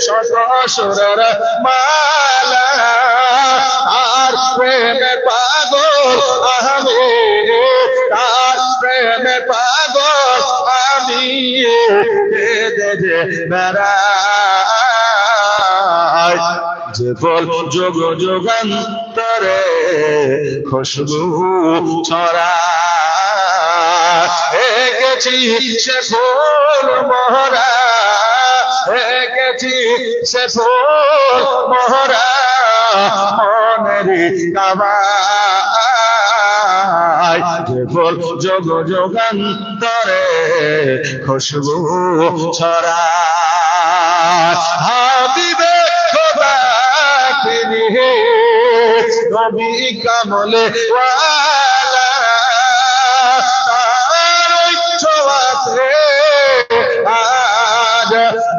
শত মালা আর প্রেমে পাগল আমি তার প্রেমে পাগল আমি বেদে যে ফল যোগ যোগান্তরে খুশবু ছড়া গেছি সে ফুল মহরা গেছি সে ফুল মহরা ফুল যোগ যোগান্তরে খুশবু ছড়া হাবিবে খোদা তিনি কামলে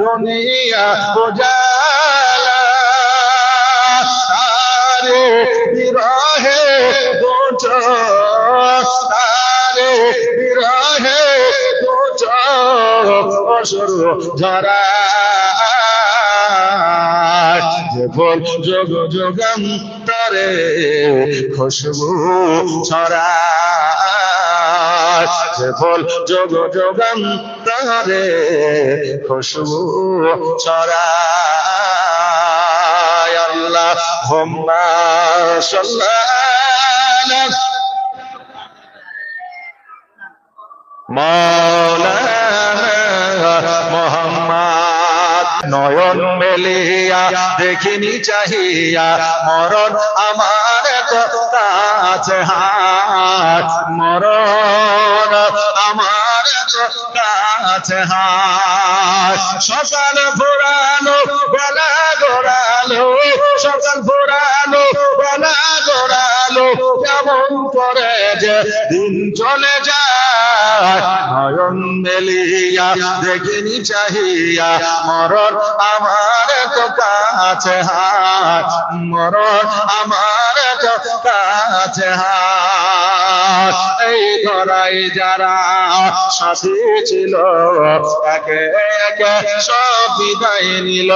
দুনিয়া উজালা তারে বিরহে দুচ তারে বিরহে দুচ, অসুর যে ফুল যোগ যোগান্তরে খুশবু ছড়া। ফুল যোগ যোগান্তরে খুশবু ছড়া মোহাম্মদ নয়ন মেলিয়া দেখিনি চাহিয়া মরণ আমার কাছে হাত, মরণ আমার কাছে, হাত। সকাল ফোরানো বেলা গোড়ালো সকাল ফোরানো বেলা গোড়ালো কেমন করে যে দিন চলে যায়। নয়ন মেলিয়া, দেখিনি চাহিয়া, মরণ আমার কাছে, হাত। মরণ আমার এই ধরাই যারা সাথী ছিল, একে একে সব বিদায় নিল।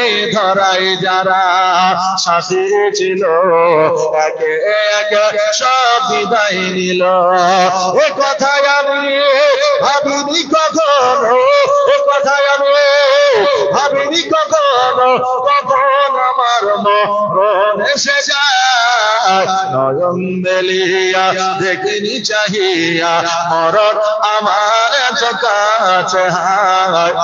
এই ধরাই যারা সাথী ছিল, একে একে সব বিদায় নিল। এ কথায় আমি ভাবিনি কখনো, এ কথায় আমি ভাবিনি কখনো, কখন আমার মরণ এসে যায়। নয়ন মেলিয়া দেখিনি চাহিয়া মরণ আমার কাছে হায়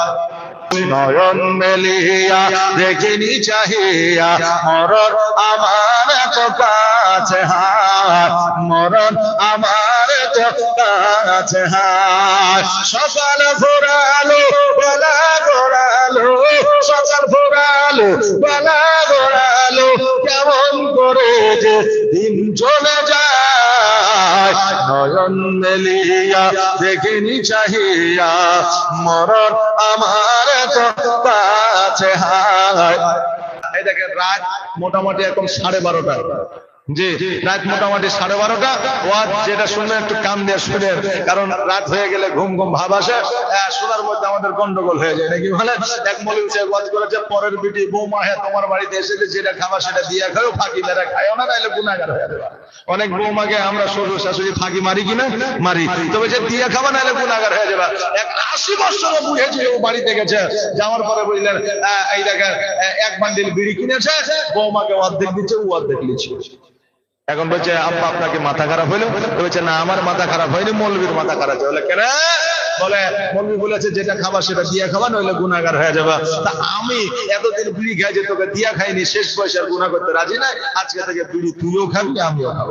নয়ন মেলিয়া দেখিনি চাহিয়া, মরণ আমার তো কাছে হাত মরণ আমার তো কাছে হাত সকাল ফোরালো বেলা সকাল বেলা কেমন করে যে দিন চলে যায়। নয়ন মেলিয়া দেখিনি চাহিয়া মরণ আমার তো কাছে হায়। এই দেখেন, রাত মোটামুটি এখন সাড়ে বারোটা। জি, রাত মোটামুটি সাড়ে বারোটা। ওয়াজ যেটা শুনবেন একটু কান দিয়ে শুনেন কারণ রাত হয়ে গেলে ঘুম ঘুম ভাব আসে। শোনার মধ্যে আমাদের গন্ডগোল হয়ে যায়, নাকি বলে এক মলিম সাহেব ওয়াজ করেছে, পরের বিটি বৌমা হ্যাঁ তোমার বাড়িতে এসে যে যেটা খাবা সেটা দিয়ে খাও, ফাঁকি মেরে খায়ও না, নাইলে গুণাগার হয়ে যাবে। অনেক বৌমাকে আমরা শ্বশুর শাশুড়ি ফাঁকি মারি কিনা? মারি। তবে যে দিয়ে খাবা, নাইলে গুণাগার হয়ে যাবে। এক আশি বছর বুঝেছে, ও বাড়িতে গেছে। যাওয়ার পরে বুঝলেন এই দেখেন এক বান্ডিল বিড়ি কিনেছে, বৌমাকে অর্ধেক দিচ্ছে, ও অর্ধেক নিচ্ছে। এখন বলছে আব্বা আপনাকে মাথা খারাপ হইল? বলছে, না, আমার মাথা খারাপ হয়নি, মৌলবীর মাথা খারাপ হইল। কেন? বলে, মৌলবী বলেছে, যেটা খাবার সেটা দিয়া খাবা, নইলে গুণাগার হয়ে যাবে। তা আমি এতদিন বিড়ি খাই যে তোকে দিয়া খাইনি, শেষ পয়সার গুণা করতে রাজি নাই, আজকে থেকে বিড়ি তুইও খাবি, আমিও খাব।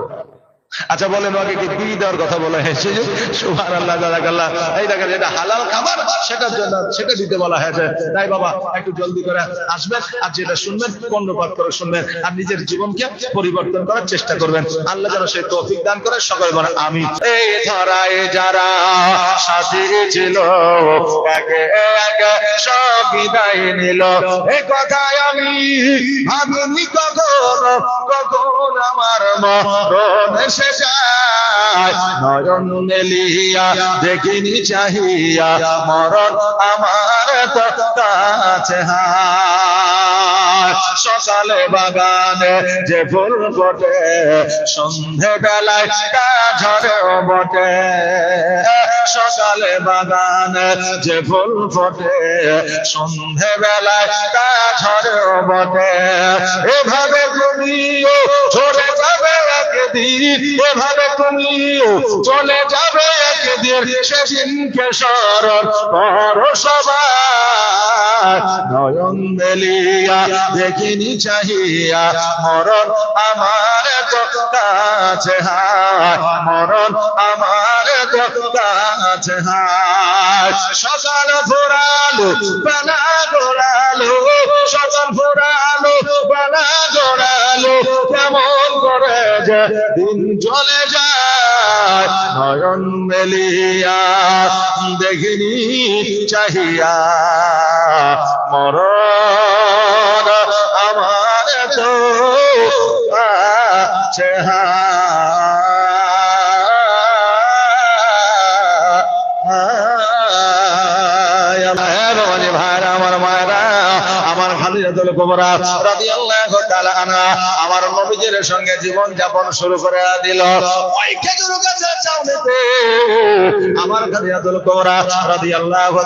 আচ্ছা বলেন, ওকে কি বিড়ি দেওয়ার কথা বলা? হয়েছে যে সুহার আল্লাহ জাজাকাল্লাহ এই দেখেন যেটা হালাল খাবার, সেটার জন্য সেটা দিতে বলা হয়েছে। তাই বাবা, একটু জলদি করে আসবেন আর যেটা শুনবেন কর্ণপাত করে শুনবেন আর নিজের জীবনকে পরিবর্তন করার চেষ্টা করবেন। আল্লাহ যেন সেই তৌফিক দান করে সকলে বলেন আমি এই ধরায় যারা সাথী ছিল সব বিদায় নিল। এই কথায় আমি ভাবিনি কখন কখন আমার মরণ এসে নয়ন মেলিয়া, দেখিনি চাহিয়া, মরণ আমার তো কাছে সকালে বাগানে যে ফুল ফোটে সন্ধে বেলায় তা বটে। সকালে বাগানে যে ফুল ফোটে সন্ধে বেলায় তা ঝরেও বটে। এভাবে তুমিও ঝরে যাবে এভাবে তুমিও চলে যাবে একদিন সেদিনকে স্মরণ নয়ন মেলিয়া, দেখিনি চাহিয়া, মরণ আমার তো কাছে মরণ আমার তো কাছে সকাল ফুরালো বেলা গোড়ালো সকাল ফুরালো বেলা গোড়ালো কেমন করে যে দিন চলে যায় নয়ন মেলিয়া দেখিনি চাহিয়া। মরণ আমার তো আছে কুবরা রাদিয়াল্লাহু তাআলা আনহা আমার নবীজির সঙ্গে জীবন যাপন শুরু করে দিল। ওই খেজুর গাছের ছাউনিতে আমার খালিদাতুল কুবরা রাদিয়াল্লাহু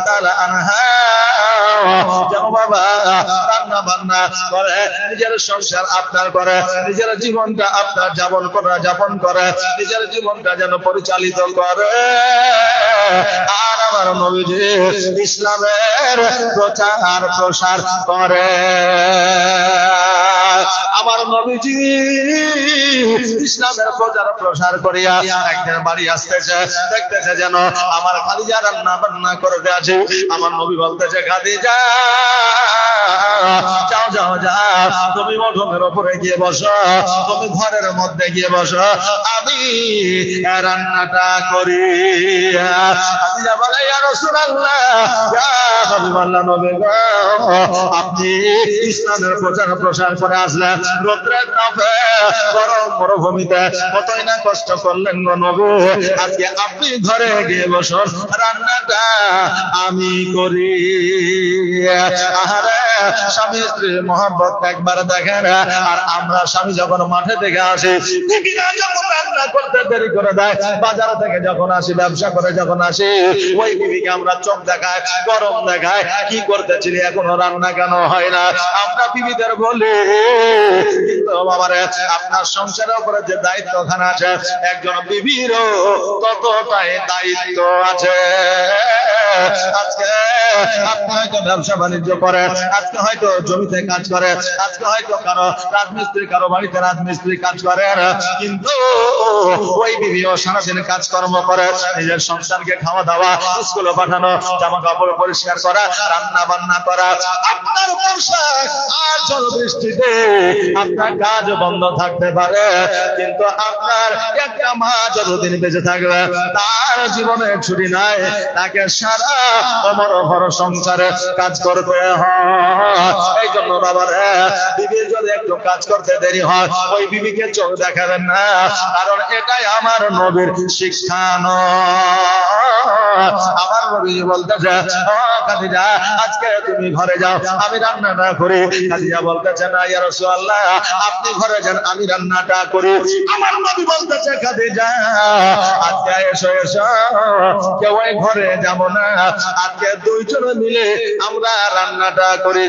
নিজের সংসার আপনার করে নিজের জীবনটা আপনার যাপন করে যাপন করে নিজের জীবনটা যেন পরিচালিত করে আর আমার নবীজি, ইসলামের প্রচার প্রসার করে। আমার নবীজি ইসলামের প্রচার প্রসার করিয়া একদিন বাড়ি আসতেছে, দেখতেছে যেন আমার খাদিজা রান্না বান্না করতে আছে। আমার নবী বলতেছে, খাদিজা, যাও যাও যাও, তুমি মঠমের ওপরে গিয়ে বসো, তুমি ঘরের মধ্যে গিয়ে বসো। আমি রান্নাটা করি। আপনি ইসলামের প্রচার প্রসার করে কতই না কষ্ট করলেন আজকে আপনি ঘরে গিয়ে বসুন রান্নাটা আমি করি। আহারে স্বামী স্ত্রী মোহাম্মত একবার দেখেন আর আমরা স্বামী যখন মাঠে থেকে আসি করতে দেরি করে দেয়, বাজার থেকে যখন আসি, ব্যবসা করে যখন আসি, ওই বিবিকে আমরা চোখ দেখায়, গরম দেখায়, কি করতেছিলি এখনও রান্না কেন হয় না? আমরা বিবিদের বলি, কিন্তু বাবারে, আপনার সংসারের উপরে যে দায়িত্ব খান আছে, একজন বিবিরও ততটাই দায়িত্ব আছে। আজকে আপনি ব্যবসা বাণিজ্য করে, আজকে হয়তো জমিতে কাজ করে, আজকে হয়তো কারও রাজমিস্ত্রি, কারও বাড়িতে রাজমিস্ত্রি কাজ করে, কিন্তু ওই বিবিও সারাদিন কাজকর্ম করে, নিজের সংসারকে খাওয়া দাওয়া, স্কুলে পাঠানো জামা কাপড় পরিষ্কার করা, রান্না বান্না করা, আপনার পোশাক আর জল বৃষ্টিতে আপনার কাজ বন্ধ থাকতে পারে, কিন্তু আপনার একটা মা যতদিন বেঁচে থাকবে, তার জীবনে ছুটি নাই, তাকে সারা অমর ঘর সংসারে কাজ করতে হয়। এই জন্য বাবার বিবির যদি একটু কাজ করতে দেরি হয়, ওই বিবিকে চোখ দেখাবেন না। কারণ এটাই আমার নবীর শিক্ষা নয়। আমার নবী বলতেছে, "ও আজকে তুমি ঘরে যাও, আমি রান্নাটা করি। বলতেছে, না আপনি ঘরে যান, আমি রান্নাটা করি। আমার নবী বলতেছে, খাদিজা, আজকে এসো এসো, কেউ ঘরে যাব না। আজকে দুইজন মিলে আমরা রান্নাটা করি।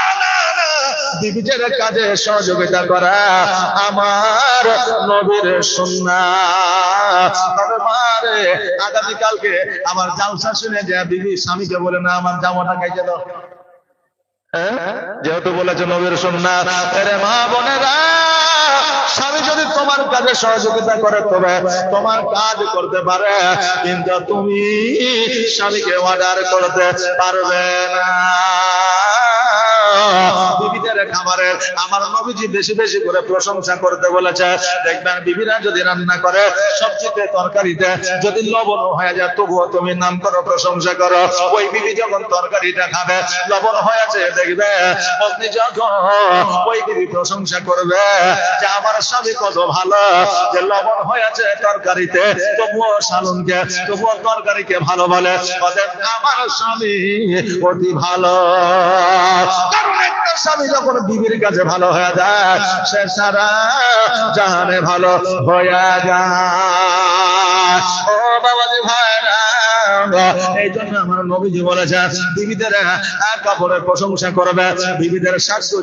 বিবিদের কাজে সহযোগিতা করা আমার নবীর সুন্নাত তবে আগামীকালকে আমার জালসা শুনে যে বিবি স্বামীকে বলে, না, আমার জামাটা খাইতে দাও। হ্যাঁ? যেহেতু বলেছে নবীর সুন্নাত আরে মা বোনেরা, স্বামী যদি তোমার কাজে সহযোগিতা করে, তবে তোমার কাজ করতে পারে, কিন্তু তুমি স্বামীকে অর্ডার করতে পারবে না। বিবিদের খাবারের আমার নবীজি বেশি বেশি করে প্রশংসা করতে বলেছে। দেখবেন বিবিরা যদি রান্না করে সবজিতে তরকারিতে যদি লবণ হয়ে যায়, তবুও তুমি নাম করো, প্রশংসা করো। ওই বিবি যখন তরকারিটা খাবে, লবণ হয়েছে, দেখবে যখন ওই বিবি প্রশংসা করবে যে আমার স্বামী কত ভালো, যে লবণ হয়েছে তরকারিতে, তবুও সালনকে, তবুও তরকারিকে ভালো বলে আমার স্বামী অতি ভালো। স্বামী যখন বিবির কাছে ভালো হয়ে যায় সে সারা জাহানে ভালো হয়ে যায়। ও বাবাজি এই জন্য আমার বিবিদের কাপড়ের প্রশংসা করবে, বিবিদের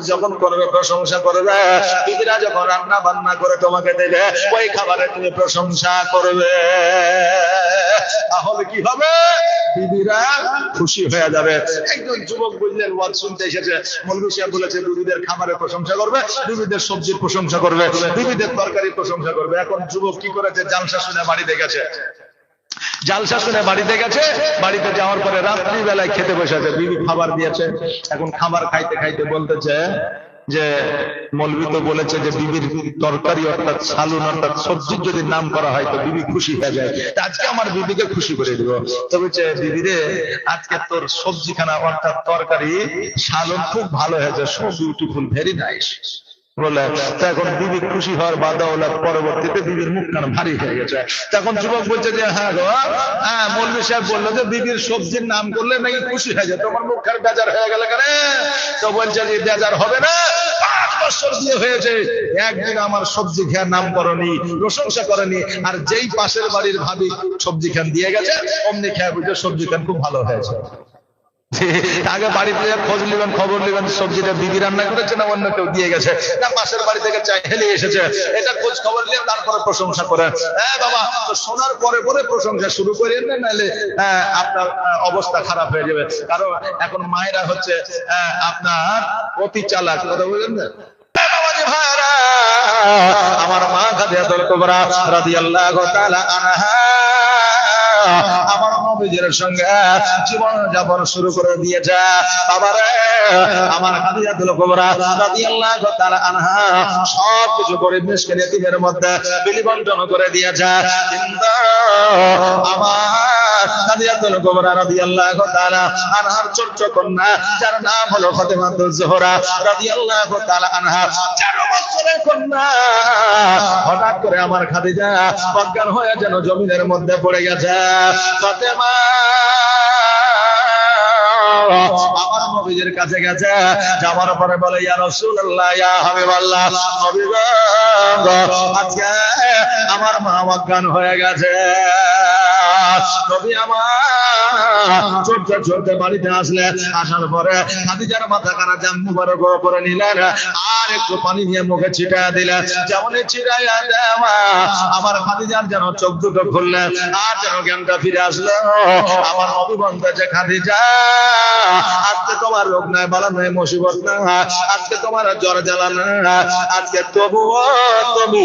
যখন করবে, প্রশংসা করবে, বিবিরা যখন রান্না বান্না করে তোমাকে দেবে, ওই খাবারে তুমি প্রশংসা করবে। তাহলে কি হবে? বিবিরা খুশি হয়ে যাবে। একজন যুবক বুঝলেন, ওয়াজ শুনতে এসেছে। মৌলভী বলেছে, বিবিদের খাবারের প্রশংসা করবে, বিবিদের সবজির প্রশংসা করবে, বিবিদের তরকারি প্রশংসা করবে। এখন যুবক কি করেছে? জালসা শুনে বাড়িতে গেছে। জালসা শুনে বাড়িতে গেছে, বাড়িতে যাওয়ার পরে রাত্রি বেলায় খেতে বসেছে, বিবি খাবার দিয়েছে, এখন খাবার খাইতে খাইতে বলতেছে যে মৌলবি তো বলেছে যে বিবির তরকারি অর্থাৎ সালুন অর্থাৎ সবজির যদি নাম করা হয় তো বিবি খুশি হয়ে যায়। তা আজকে আমার বিবিকে খুশি করে দিব। তো বলছে বিবিরে আজকে তোর সবজিখানা অর্থাৎ তরকারি সালুন খুব ভালো হয়েছে সো বিউটিফুল ভেরি নাইস। বিবি খুশি হওয়ার বাদাওলাত পরবর্তীতে মুখ কান ভারী হয়ে গেছে। তখন যুবক বলছে যে হ্যাঁ গো হ্যাঁ মৌলভী সাহেব বলল যে সবজির নাম করলে নাকি খুশি হয়ে যায় মুখ বেজার হয়ে কেন? তো বলছে যে, বেজার হবে না হয়েছে, একদিন আমার সবজি খেয়ার নাম করনি, প্রশংসা করেনি, আর যেই পাশের বাড়ির ভাবি সবজি খান দিয়ে গেছে, অমনি খেয়ে বুঝে সবজি খান খুব ভালো হয়েছে। আগে বাড়িতে খোঁজ নিবেন, খবর নিবেন, সবজিটা দিদি রান্না করেছে না অন্য কেউ দিয়ে গেছে? না, পাশের বাড়ি থেকে চাই হেলে এসেছে। এটা খোঁজ খবর নিয়ে তারপরে প্রশংসা করে। হ্যাঁ বাবা, তো শোনার পরে পরে প্রশংসা শুরু করেন না, নাহলে আপনার অবস্থা খারাপ হয়ে যাবে। কারণ এখন মায়েরা হচ্ছে আপনার অতি চালাক। কথা বললেন না? আমার মা খাদিজাতুল কুবরা রাদিয়াল্লাহু তাআলা আনহা আমার নবীজির সঙ্গে জীবন যাপন শুরু করে দিয়েছে। বাবারে আমার খাদিজাতুল কুবরা তাআলা আনহা সব কিছু গরিব মিসকিন এতিমের মধ্যে বিলি বন্টন করে দিয়েছে। কিন্তু আমার কুবরা তাআলা আনহার কন্যা, যার নাম হলো ফাতেমাতুজ জোহরা তাআলা আনহা, চার বছরের কন্যা। হঠাৎ করে আমার খাদিজা অজ্ঞান হয়ে যেন জমিনের মধ্যে পড়ে গেছে। ফাতেমা আমার কাছে গেছে পরে বলে ইয়া রাসূলুল্লাহ ইয়া হাবিবাল্লাহ আজকে আমার মা অজ্ঞান হয়ে গেছে নবী আমার চলতে বাড়িতে আসলে আসার পরে মাথা মুবারক করে নিলেন আর একটু পানি নিয়ে মুখে ছিটা দিলেন যেমন ছিটাইয়া দেওয়া আমার খাদিজার যেন চোখ দুটো খুললেন আর যেন জ্ঞানটা ফিরে আসলো আমার নবী বলতেছে খাদিজা আজকে তোমার রোগ নাই, বালা নাই, মুসিবত না আজকে তোমার জ্বর জ্বালা না আজকে তবুও তবু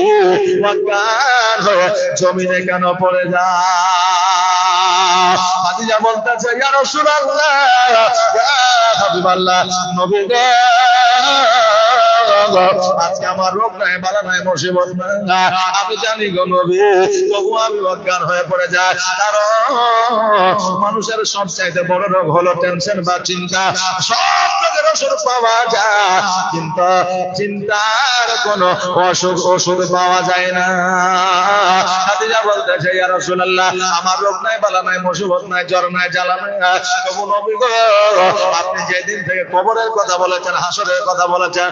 জমিনে কেন পড়ে যা খাদিজা বলতেছে, ইয়া হাবিবাল্লাহ, নবী নাই নাই মানুষের সব চাইতে বড় রোগ হলো টেনশন বা চিন্তা সব রোগের ওষুধ পাওয়া যায় কিন্তু চিন্তার কোন অসুখ ওষুধ পাওয়া যায় না আমার রোগ নাই বালা নাই নাই জ্বর নাই জ্বালা নাই আপনি যেদিন থেকে কবরের কথা বলেছেন, হাসরের কথা বলেছেন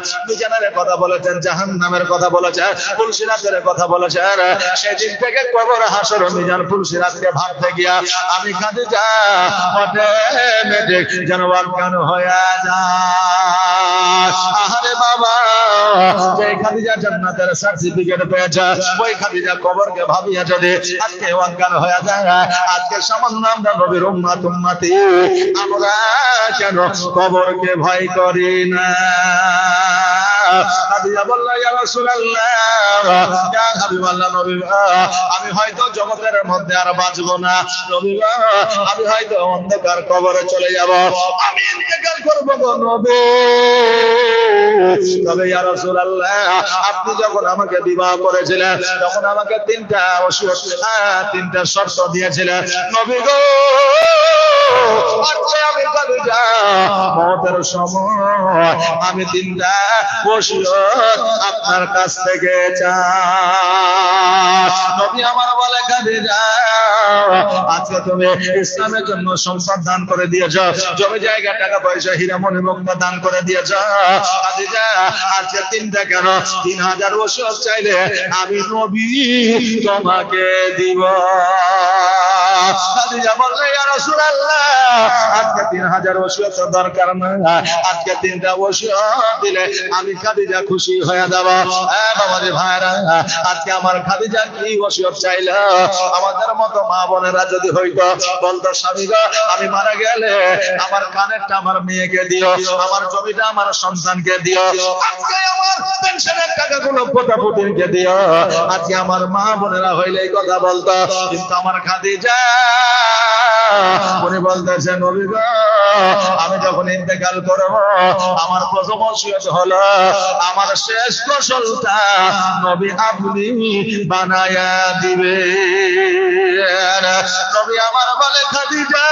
মিজানের কথা বলেছেন, জাহান্নামের কথা বলেছেন ফুলসিরাতের কথা বলেছেন সেদিন থেকে কবর হাসর মিজান ফুলসিরাতকে ভাবতে গিয়া আমি খাদিজা অটোমেটিক যেন অজ্ঞান হয়ে যে ভাবিয়া যদি হয়ে আজকে সামান্য আমরা নবীর উম্মাতি, আমরা কেন কবরকে ভয় করি না? ইয়া ইয়া আমি হয়তো জগতের মধ্যে আর বাঁচবো না আমি হয়তো অন্ধকার কবরে চলে যাব আমি ইন্তেকাল করব গো নবী তবে ইয়া আপনি যখন আমাকে বিবাহ করেছিলেন তখন আমাকে তিনটা হ্যাঁ, তিনটা শর্ত দিয়েছিলেন নবী গো আমি মতের সময় আমি তিনটা ওসিয়ত আপনার কাছ থেকে নবী আমার বলে খাদিজা আজকে তুমি ইসলামের জন্য সম্পদ দান করে দিয়েছ, জমি জায়গা, টাকা পয়সা, হীরা মনে মুক্তা দান করে দিয়েছ। আজকে তিনটা কেন? তিন হাজার ওষুধ চাইলে আমি নবী তোমাকে দিব। বললে আজকে তিন হাজার ওষুধ দরকার আজকে তিনটা ওষুধ দিলে আমি খাদিজা খুশি হয়ে যাব। হ্যাঁ ভাইরা, আজকে আমার খাদিজা কি ওষুধ চাইল? আমাদের মতো মা বোনেরা যদি হইতো, বলতো, স্বামী আমি মারা গেলে আমার কানেরটা আমার মেয়েকে দিও, আমার জমিটা আমার সন্তানকে দিও আমার মা বোনেরা হইলে কথা বলতো, কিন্তু আমার খাদিজা বলতেছে আমি যখন ইন্তেকাল করব, আমার প্রথম শেষ হলো আমার শেষ ফসলটা নবী আপনি বানায়া দিবে নবী আমার বলে, খাদিজা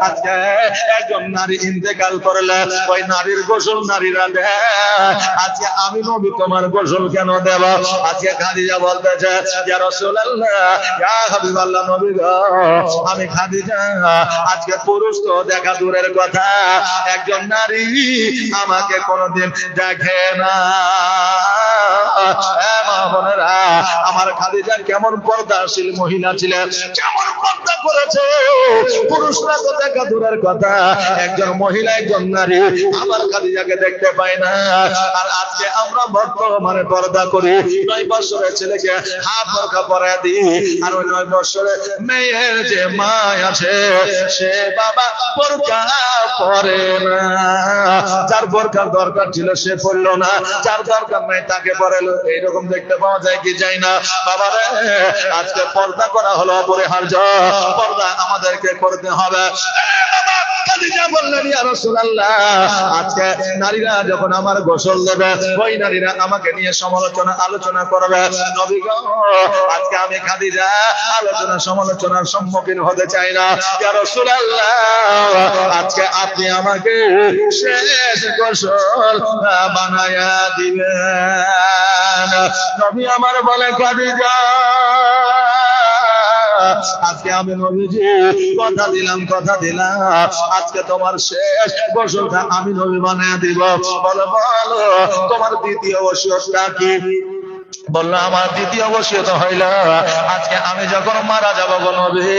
আজকে একজন নারী ইন্তেকাল করলে ওই নারীর গোসল নারীরা আজকে আমি নবী তোমার গোসল কেন দেব আজকে খাদিজা বলতেছে ইয়া নবী আমি খাদিজা আজকে পুরুষ তো দেখা দূরের কথা একজন নারী আমাকে কোনোদিন দেখে না আমার খাদিজা কেমন পর্দাশীল মহিলা ছিলেন? কেমন পর্দা পুরুষরা তো দেখা দূরের কথা। একজন মহিলা, একজন নারী। আমার দেখতে পায় না। আর আজকে আমরা পর্দা করি। নয় বছরের ছেলেকে দিই। আর ওই নয় বছরের মেয়ের যে মা আছে, সে বাবা বোরখা পরে না। যার বোরখার দরকার ছিল, সে পড়ল না। যার দরকার নাই, তাকে পড়ালো এইরকম দেখতে পাওয়া যায় কি যায় না? বাবা রে আজকে পর্দা করা হলো অপরিহার্য। পর্দা আমাদেরকে করতে হবে। আজকে নারীরা যখন আমার দেবে, ওই নারীরা আমাকে নিয়ে সমালোচনা, আলোচনা করবে। সমালোচনার সম্মুখীন হতে চাই না। আজকে আপনি আমাকে শেষ গোসল বানায়া দিবেন। আমার বলে, খাদিজা আজকে আমি নবীজি কথা দিলাম কথা দিলাম। আজকে তোমার শেষ আমি নবী বানিয়ে দিব। বলো বলো, তোমার দ্বিতীয় ওসিয়তটা কি? বলল, আমার দ্বিতীয় বসিয়ত হইল। আজকে আমি যখন মারা যাব নবী,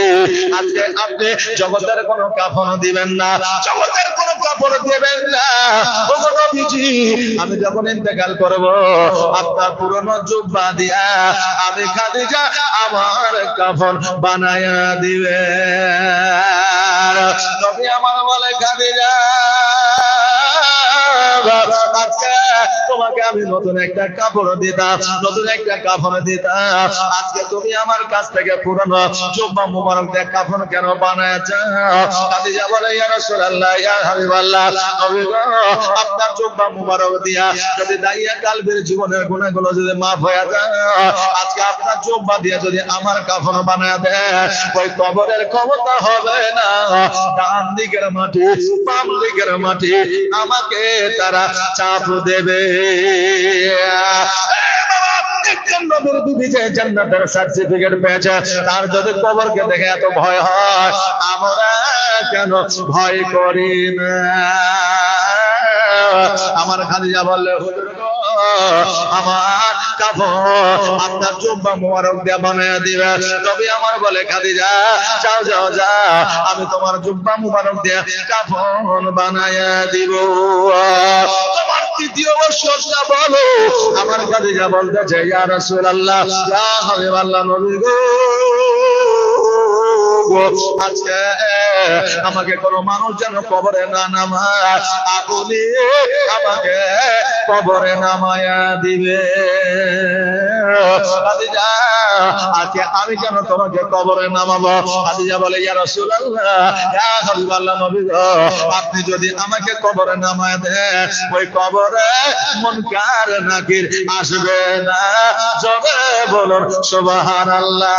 আজকে আপনি জগতের কোন কাফন দিবেন না। জগতের কোন কাপড় দিবেন না ও গো নবীজি আমি যখন ইন্তেকাল করব, আপনার পুরনো জুব্বা দিয়া আমি খাদিজা আমার কাফন বানায়া দিবে। আমার বলে, খাদিজা তোমাকে আমি নতুন একটা কাপড় দিতাম, নতুন একটা কাপড় দিতাম। আজকে তুমি আমার কাছ থেকে পুরনো মুবারক দিয়ে কেন খাদিজা বলে, ইয়া রাসূলুল্লাহ, ইয়া হাবিবাল্লাহ আপনার জুব্বা মুবারক দিয়া যদি দাইয়া কালবের জীবনের গুনাহগুলো যদি maaf হয়ে যায়, আজকে আপনার যদি আমার কাফন বানায় দেয়, ওই কবরের ক্ষমতা হবে না। ডান দিকের মাটি, বাম দিকের মাটি আমাকে তারা চাপ দেবে। তার যদি কবরকে দেখে এত ভয় হয় আমরা কেন ভয় করি না আমার খালিজা বললে হুজুর আমার কাফন আপনার জুব্বা মোবারক দিয়ে বানায় দিবে তবে আমার বলে খাদিজা যাও আমি তোমার জুব্বা মোবারক দিয়ে কাফন বানায় দিব। তৃতীয় বর্ষটা বলো। আমার খাদিজা বলতেছে ইয়া রাসূলুল্লাহ। ইয়া হাবিবাল্লাহ নবী গো। আজকে আমাকে কোনো মানুষ যেন কবরে না নামায়। আপনি আমাকে কবরে নামায়া দিবে। আজকে আমি কেন তোমাকে কবরে নামাবো। খাদিজা বলে, ইয়া রাসূলুল্লাহ, ইয়া নবী আপনি যদি আমাকে কবরে নামায় দেন, ওই কবরে মুনকার নাকির আসবে না। জবে বলুন, সুবহানাল্লাহ।